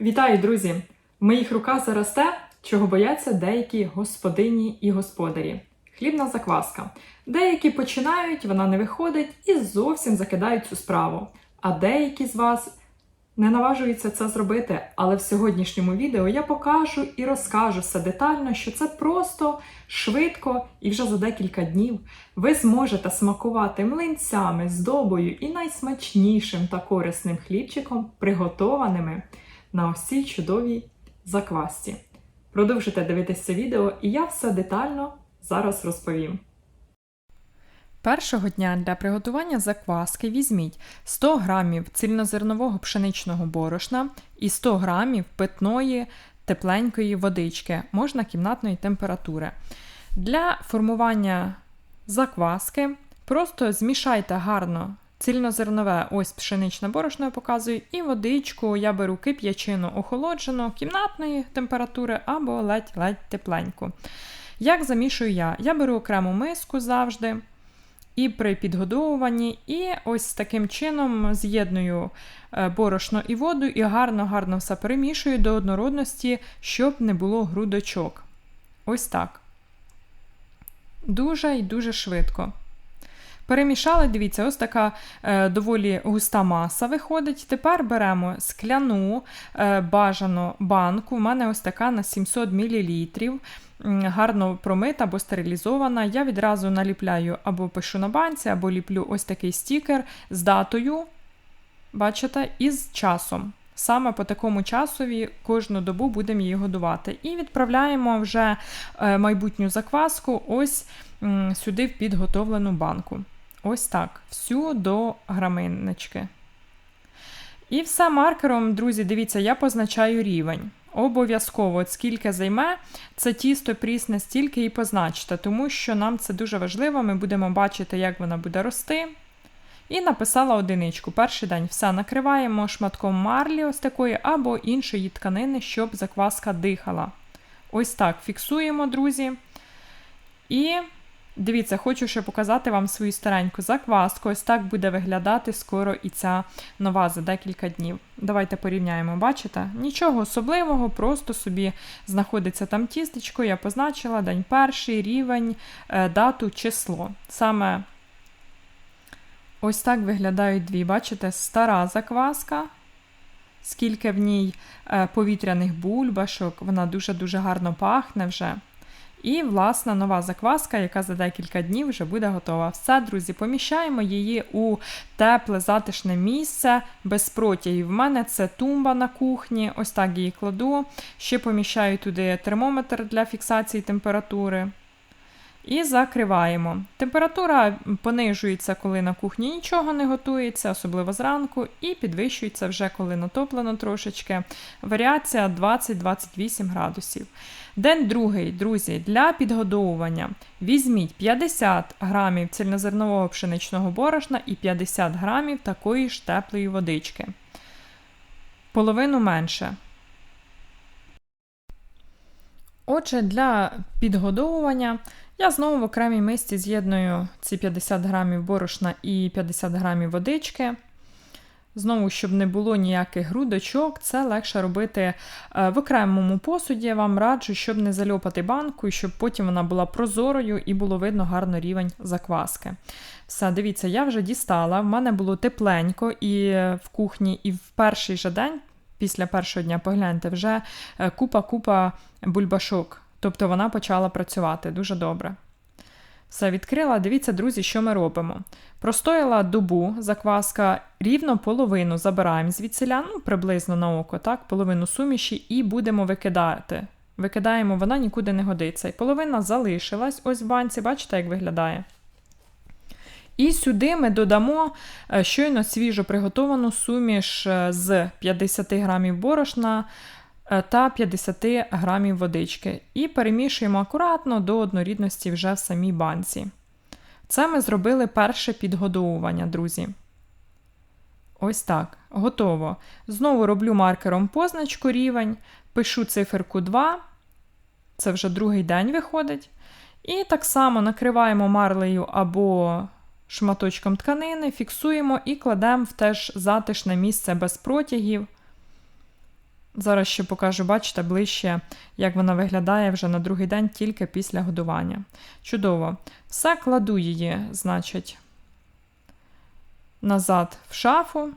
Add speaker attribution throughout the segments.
Speaker 1: Вітаю, друзі! В моїх руках зараз те, чого бояться деякі господині і господарі. Хлібна закваска. Деякі починають, вона не виходить і зовсім закидають цю справу. А деякі з вас не наважуються це зробити. Але в сьогоднішньому відео я покажу і розкажу все детально, що це просто швидко і вже за декілька днів ви зможете смакувати млинцями, здобою і найсмачнішим та корисним хлібчиком, приготованими на ось цій чудовій заквасці. Продовжуйте дивитися відео, і я все детально зараз розповім. Першого дня для приготування закваски візьміть 100 г цільнозернового пшеничного борошна і 100 г питної тепленької водички, можна кімнатної температури. Для формування закваски просто змішайте гарно цільнозернове, ось пшеничне борошно я показую, і водичку я беру кип'ячину охолоджену кімнатної температури або ледь-ледь тепленьку. Як замішую я? Я беру окрему миску завжди. І при підгодовуванні, і ось таким чином з'єдную е, борошно і воду, і гарно-гарно все перемішую до однородності, щоб не було грудочок. Ось так. Дуже і дуже швидко. Перемішали, дивіться, ось така е, доволі густа маса виходить. Тепер беремо скляну е, бажану банку. У мене ось така на 700 мл. Гарно промита або стерилізована. Я відразу наліпляю або пишу на банці, або ліплю ось такий стікер з датою, бачите, і з часом. Саме по такому часові кожну добу будемо її годувати. І відправляємо вже е, майбутню закваску ось сюди в підготовлену банку. Ось так, всю до граминнички. І все маркером, друзі, дивіться, я позначаю рівень. Обов'язково, от скільки займе, це тісто прісне, стільки і позначте, тому що нам це дуже важливо, ми будемо бачити, як вона буде рости. І написала одиничку. Перший день все накриваємо шматком марлі, ось такої, або іншої тканини, щоб закваска дихала. Ось так фіксуємо, друзі. І Дивіться, хочу ще показати вам свою стареньку закваску. Ось так буде виглядати скоро і ця нова за декілька днів. Давайте порівняємо, бачите? Нічого особливого, просто собі знаходиться там тістечко, я позначила день перший, рівень, е, дату, число. Саме ось так виглядають дві, бачите, стара закваска. Скільки в ній е, повітряних бульбашок, вона дуже-дуже гарно пахне вже. І, власна, нова закваска, яка за декілька днів вже буде готова. Все, друзі, поміщаємо її у тепле, затишне місце без протягів. В мене це тумба на кухні, ось так її кладу. Ще поміщаю туди термометр для фіксації температури. І закриваємо. Температура понижується, коли на кухні нічого не готується, особливо зранку, і підвищується вже, коли натоплено трошечки. Варіація 20-28 градусів. День другий, друзі, для підгодовування візьміть 50 грамів цільнозернового пшеничного борошна і 50 грамів такої ж теплої водички. Половину менше. Отже, для підгодовування я знову в окремій мисці з'єдную ці 50 грамів борошна і 50 грамів водички. Знову, щоб не було ніяких грудочок, це легше робити е, в окремому посуді. Я вам раджу, щоб не зальопати банку, і щоб потім вона була прозорою і було видно гарно рівень закваски. Все, дивіться, я вже дістала. В мене було тепленько і в кухні, і в перший же день, після першого дня, погляньте, вже е, купа-купа бульбашок. Тобто вона почала працювати дуже добре. Все відкрила. Дивіться, друзі, що ми робимо. Простояла добу закваска, рівно половину забираємо звідсиля, ну, приблизно на око, так, половину суміші, і будемо викидати. Викидаємо, вона нікуди не годиться. І половина залишилась ось в банці, бачите, як виглядає. І сюди ми додамо е, щойно свіжо приготовану суміш е, з 50 грамів борошна, та 50 грамів водички. І перемішуємо акуратно до однорідності вже в самій банці. Це ми зробили перше підгодовування, друзі. Ось так. Готово. Знову роблю маркером позначку рівень, пишу циферку 2. Це вже другий день виходить. І так само накриваємо марлею або шматочком тканини, фіксуємо і кладемо в теж затишне місце без протягів. Зараз ще покажу, бачите, ближче, як вона виглядає вже на другий день тільки після годування. Чудово. Все кладу її, значить, назад в шафу.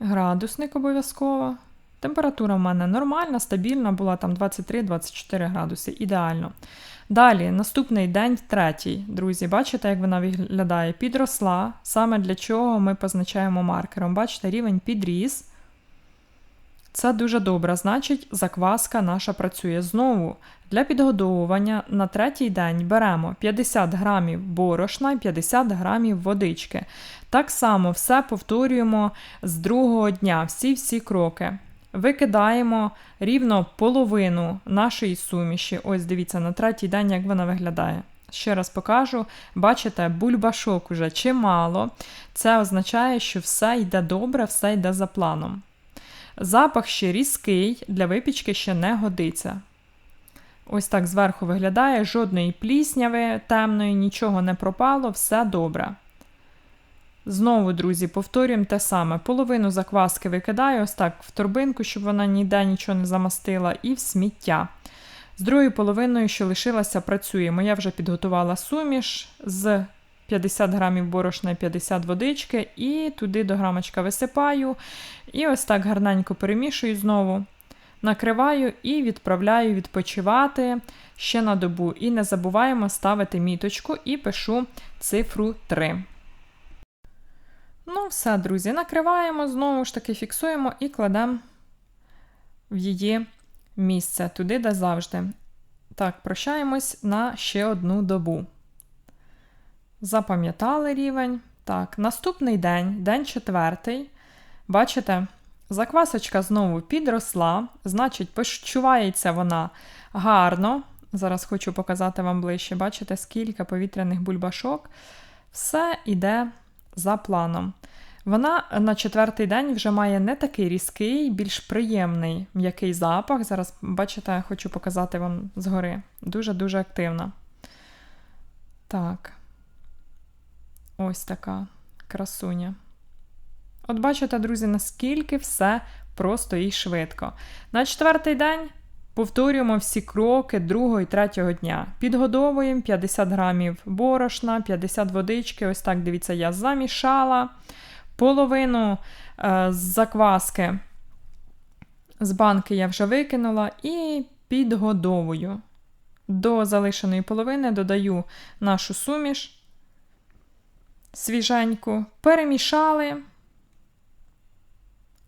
Speaker 1: Градусник обов'язково. Температура в мене нормальна, стабільна, була там 23-24 градуси, ідеально. Далі, наступний день, третій, друзі, бачите, як вона виглядає? Підросла. Саме для чого ми позначаємо маркером. Бачите, рівень підріс. Це дуже добре, значить, закваска наша працює. Знову для підгодовування на третій день беремо 50 грамів борошна і 50 грамів водички. Так само все повторюємо з другого дня, всі-всі кроки. Викидаємо рівно половину нашої суміші. Ось дивіться, на третій день, як вона виглядає. Ще раз покажу. Бачите, бульбашок уже чимало. Це означає, що все йде добре, все йде за планом. Запах ще різкий, для випічки ще не годиться. Ось так зверху виглядає, жодної плісняви темної, нічого не пропало, все добре. Знову, друзі, повторюємо те саме. Половину закваски викидаю ось так в торбинку, щоб вона ніде нічого не замастила, і в сміття. З другою половиною, що лишилася, працюємо. Я вже підготувала суміш з 50 грамів борошна і 50 водички, і туди до грамочка висипаю. І ось так гарненько перемішую знову. Накриваю і відправляю відпочивати ще на добу. І не забуваємо ставити міточку і пишу цифру 3. Ну, все, друзі, накриваємо, знову ж таки фіксуємо і кладемо в її місце, туди, де завжди. Так, прощаємось на ще одну добу. Запам'ятали рівень. Так, наступний день, день четвертий. Бачите, заквасочка знову підросла, значить, почувається вона гарно. Зараз хочу показати вам ближче. Бачите, скільки повітряних бульбашок. Все йде за планом. Вона на четвертий день вже має не такий різкий, більш приємний м'який запах. Зараз, бачите, хочу показати вам згори. Дуже-дуже активна. Так. Ось така красуня. От бачите, друзі, наскільки все просто і швидко. На четвертий день повторюємо всі кроки другого і третього дня. Підгодовуємо 50 грамів борошна, 50 водички. Ось так, дивіться, я замішала. Половину е, закваски з банки я вже викинула і підгодовую. До залишеної половини додаю нашу суміш свіженьку, перемішали.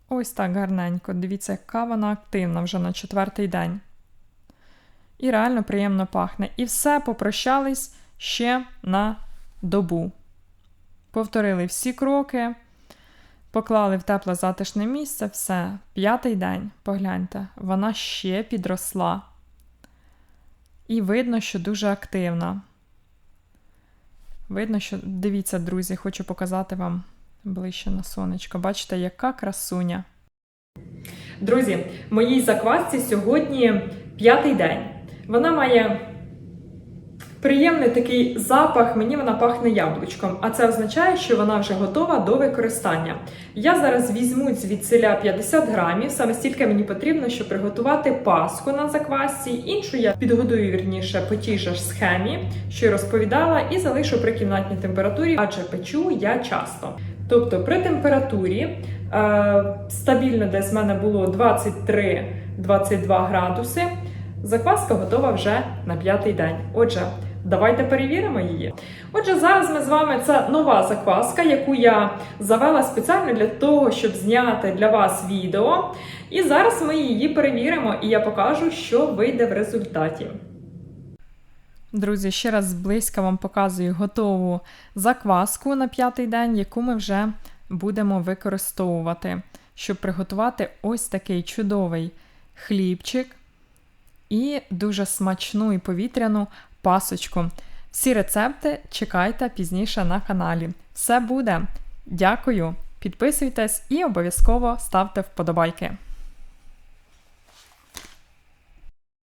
Speaker 1: Ось так гарненько. Дивіться, яка вона активна вже на четвертий день. І реально приємно пахне. І все попрощались ще на добу. Повторили всі кроки, поклали в тепле затишне місце, все. П'ятий день, погляньте, вона ще підросла. І видно, що дуже активна. Видно, що дивіться, друзі, хочу показати вам ближче на сонечко. Бачите, яка красуня. Друзі, моїй заквасці сьогодні п'ятий день. Вона має приємний такий запах, мені вона пахне яблучком, а це означає, що вона вже готова до використання. Я зараз візьму звідсиля 50 грамів, саме стільки мені потрібно, щоб приготувати паску на заквасці. Іншу я підгодую вірніше по тій же ж схемі, що й розповідала, і залишу при кімнатній температурі, адже печу я часто. Тобто при температурі е, стабільно десь в мене було 23-22 градуси. Закваска готова вже на п'ятий день. Отже, давайте перевіримо її. Отже, зараз ми з вами це нова закваска, яку я завела спеціально для того, щоб зняти для вас відео. І зараз ми її перевіримо, і я покажу, що вийде в результаті. Друзі, ще раз зблизька вам показую готову закваску на п'ятий день, яку ми вже будемо використовувати, щоб приготувати ось такий чудовий хлібчик і дуже смачну і повітряну пасочку. Всі рецепти чекайте пізніше на каналі. Все буде. Дякую! Підписуйтесь і обов'язково ставте вподобайки.